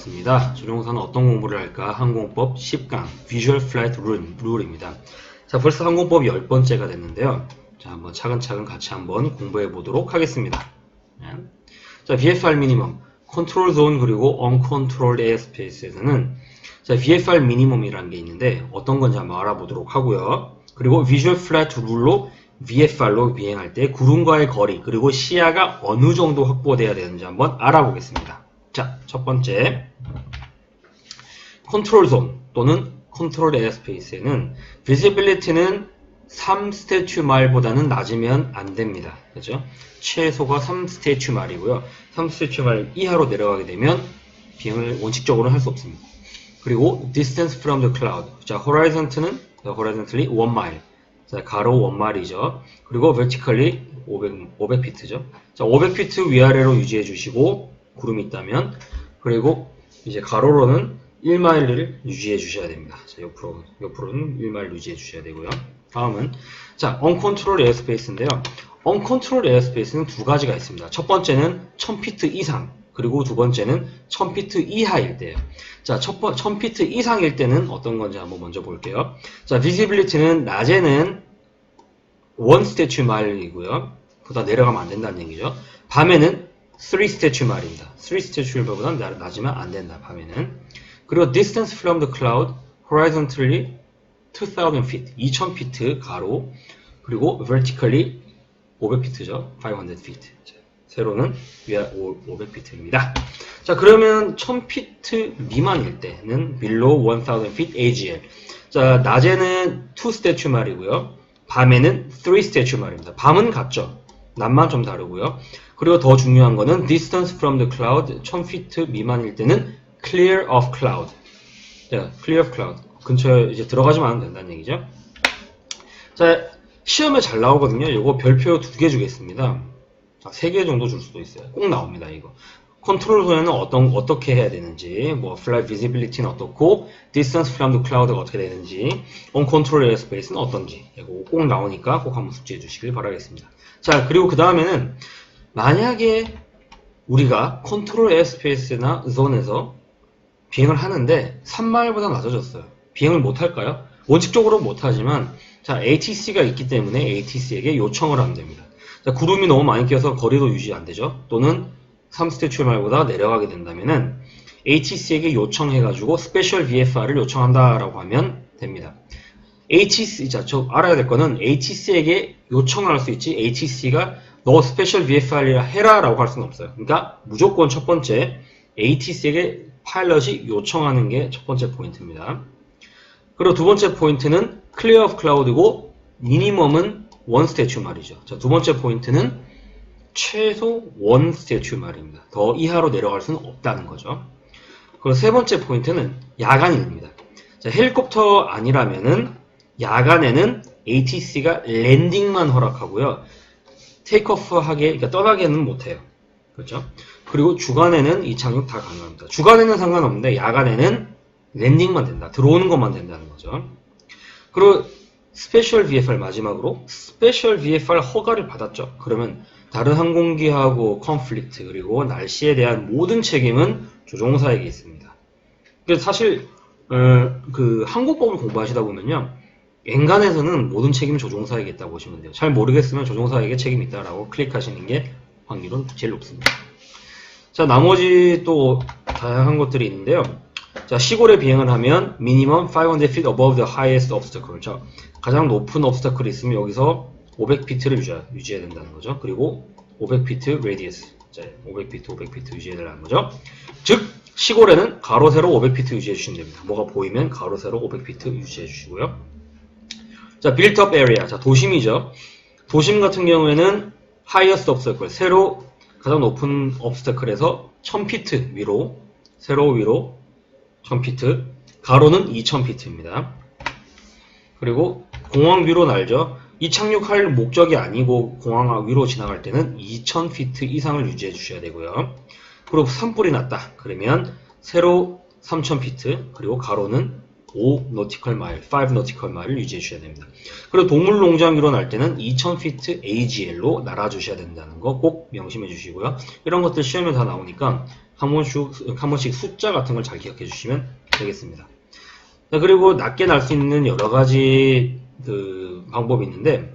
반갑습니다. 조종사는 어떤 공부를 할까? 항공법 10강 Visual Flight Rule, Rule입니다. 자, 벌써 항공법 10번째가 됐는데요. 자, 한번 차근차근 같이 한번 공부해 보도록 하겠습니다. 네. 자, VFR 미니멈, 존 그리고 uncontrolled airspace에서는 자, VFR 미니멈이라는 게 있는데 어떤 건지 한번 알아보도록 하고요. 그리고 Visual Flight Rule로 VFR로 비행할 때 구름과의 거리 그리고 시야가 어느 정도 확보돼야 되는지 한번 알아보겠습니다. 자, 첫 번째 컨트롤 존 또는 컨트롤 에어 스페이스에는 비지빌리티는 3스태츄 마일보다는 낮으면 안 됩니다. 그죠? 최소가 3스태츄 마일이고요. 3스태츄 마일 이하로 내려가게 되면 비행을 원칙적으로 할수 없습니다. 그리고 distance from the cloud. 자, horizont는 horizontally 1 mile. 자, 가로 1 mile이죠. 그리고 vertically 500, 500피트죠. 자, 500피트 위아래로 유지해 주시고 구름이 있다면 그리고 이제 가로로는 1마일을 유지해 주셔야 됩니다. 자, 옆으로, 옆으로는 1마일 유지해 주셔야 되고요. 다음은, 자, uncontrolled airspace인데요. uncontrolled airspace는 두 가지가 있습니다. 첫 번째는 1000피트 이상, 그리고 두 번째는 1000피트 이하일 때예요. 자, 첫 번, 1000피트 이상일 때는 어떤 건지 한번 먼저 볼게요. 자, visibility는 낮에는 1 스태츄 마일이고요. 보다 내려가면 안 된다는 얘기죠. 밤에는 3 스태츄 마일입니다. 3 스태츄 보다 낮으면 안 된다, 밤에는. 그리고 distance from the cloud horizontally 2000 feet, 2000피트 가로 그리고 vertically 500피트죠. 500 feet. 자, 세로는 위아 500피트입니다. 자, 그러면 1000피트 미만일 때는 below 1000 feet AGL. 자, 낮에는 2 스태츄 말이고요. 밤에는 3 스태츄 말입니다. 밤은 같죠. 낮만 좀 다르고요. 그리고 더 중요한 거는 distance from the cloud 1000피트 미만일 때는 clear of cloud. 자, clear of cloud. 근처에 이제 들어가지만 된다는 얘기죠. 자, 시험에 잘 나오거든요. 이거 별표 두 개 주겠습니다. 세개 정도 줄 수도 있어요. 꼭 나옵니다, 이거. 컨트롤 손에는 어떤, 어떻게 해야 되는지, 뭐, flight visibility는 어떻고, distance from the cloud가 어떻게 되는지, uncontrolled airspace는 어떤지, 이거 꼭 나오니까 꼭 한번 숙지해 주시길 바라겠습니다. 자, 그리고 그 다음에는, 만약에 우리가 컨트롤 에어스페이스나 존에서 비행을 하는데 3마일보다 낮아졌어요. 비행을 못할까요? 원칙적으로 못하지만 자 ATC가 있기 때문에 ATC에게 요청을 하면 됩니다. 자, 구름이 너무 많이 껴서 거리도 유지 안 되죠. 또는 3스태츄 말보다 내려가게 된다면은 ATC에게 요청해가지고 스페셜 VFR을 요청한다라고 하면 됩니다. ATC, 자, 저 알아야 될 거는 ATC에게 요청을 할 수 있지 ATC가 너 스페셜 VFR이라 해라 라고 할 수는 없어요. 그러니까 무조건 첫 번째 ATC에게 파일럿이 요청하는 게 첫 번째 포인트입니다. 그리고 두 번째 포인트는 clear of cloud이고 미니멈은 원 스태츄 말이죠. 자, 두 번째 포인트는 최소 원 스태츄 말입니다. 더 이하로 내려갈 수는 없다는 거죠. 그리고 세 번째 포인트는 야간입니다. 자, 헬리콥터 아니라면은 야간에는 ATC가 랜딩만 허락하고요. 테이크오프 하게, 그러니까 떠나게는 못해요. 그렇죠? 그리고 주간에는 이 착륙 다 가능합니다. 주간에는 상관없는데 야간에는 랜딩만 된다. 들어오는 것만 된다는 거죠. 그리고 스페셜 VFR 마지막으로 스페셜 VFR 허가를 받았죠. 그러면 다른 항공기하고 컨플릭트 그리고 날씨에 대한 모든 책임은 조종사에게 있습니다. 그래서 사실 어, 그 항공법을 공부하시다 보면요. 엔간에서는 모든 책임은 조종사에게 있다고 보시면 돼요. 잘 모르겠으면 조종사에게 책임이 있다라고 클릭하시는 게 확률은 제일 높습니다. 자, 나머지 또 다양한 것들이 있는데요. 자, 시골에 비행을 하면 minimum 500 feet above the highest obstacle. 자, 가장 높은 obstacle이 있으면 여기서 500피트를 유지해야, 유지해야 된다는 거죠. 그리고 500피트 radius. 자, 500피트, 500피트 유지해야 된다는 거죠. 즉, 시골에는 가로, 세로 500피트 유지해 주시면 됩니다. 뭐가 보이면 가로, 세로 500피트 유지해 주시고요. 자, up area. 자, 도심이죠. 도심 같은 경우에는 highest obstacle. 세로 가장 높은 obstacle에서 1000피트 위로, 세로 위로 1000피트, 가로는 2000피트입니다. 그리고 공항 위로 날죠. 이 착륙할 목적이 아니고 공항 위로 지나갈 때는 2000피트 이상을 유지해 주셔야 되고요. 그리고 산불이 났다. 그러면 세로 3000피트, 그리고 가로는 5 노티컬 마일, 5 노티컬 마일을 유지해 주셔야 됩니다. 그리고 동물 농장 위로 날 때는 2000피트 AGL로 날아 주셔야 된다는 거 꼭 명심해 주시고요. 이런 것들 시험에 다 나오니까 한 번씩, 한 번씩 숫자 같은 걸 잘 기억해 주시면 되겠습니다. 자, 그리고 낮게 날 수 있는 여러 가지 그 방법이 있는데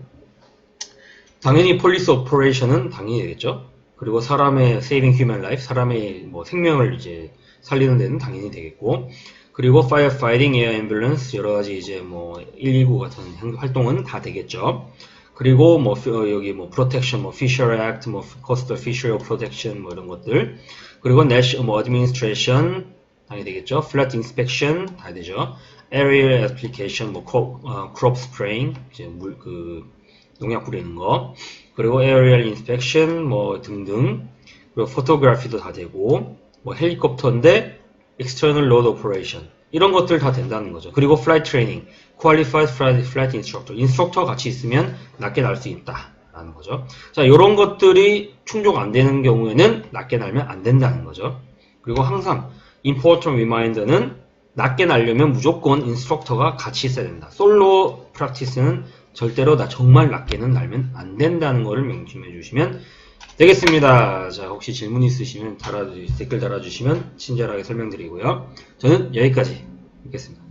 당연히 폴리스 오퍼레이션은 당연히 되겠죠. 그리고 사람의 saving human life, 사람의 뭐 생명을 이제 살리는 데는 당연히 되겠고, 그리고 firefighting, air ambulance 여러 가지 이제 뭐 119 같은 행- 활동은 다 되겠죠. 그리고 뭐 피- 어, 여기 뭐 protection, 뭐 Fisher Act, 뭐 coastal fishery protection 뭐 이런 것들, 그리고 national 뭐 administration 당연히 되겠죠. flood inspection 다 되죠. aerial application, 뭐 어, crop spraying 이제 물 그 농약 뿌리는 거, 그리고 aerial inspection 뭐 등등, 그리고 photography도 다 되고, 뭐 헬리콥터인데 external load operation 이런 것들 다 된다는 거죠. 그리고 flight training, qualified flight, flight instructor, 인스트럭터 같이 있으면 낮게 날 수 있다라는 거죠. 자, 이런 것들이 충족 안 되는 경우에는 낮게 날면 안 된다는 거죠. 그리고 항상 important reminder는 낮게 날려면 무조건 인스트럭터가 같이 있어야 된다. 솔로 프랙티스는 절대로 나 정말 낮게는 날면 안 된다는 것을 명심해 주시면 되겠습니다. 자, 혹시 질문 있으시면 달아주, 댓글 달아주시면 친절하게 설명드리고요. 저는 여기까지 읽겠습니다.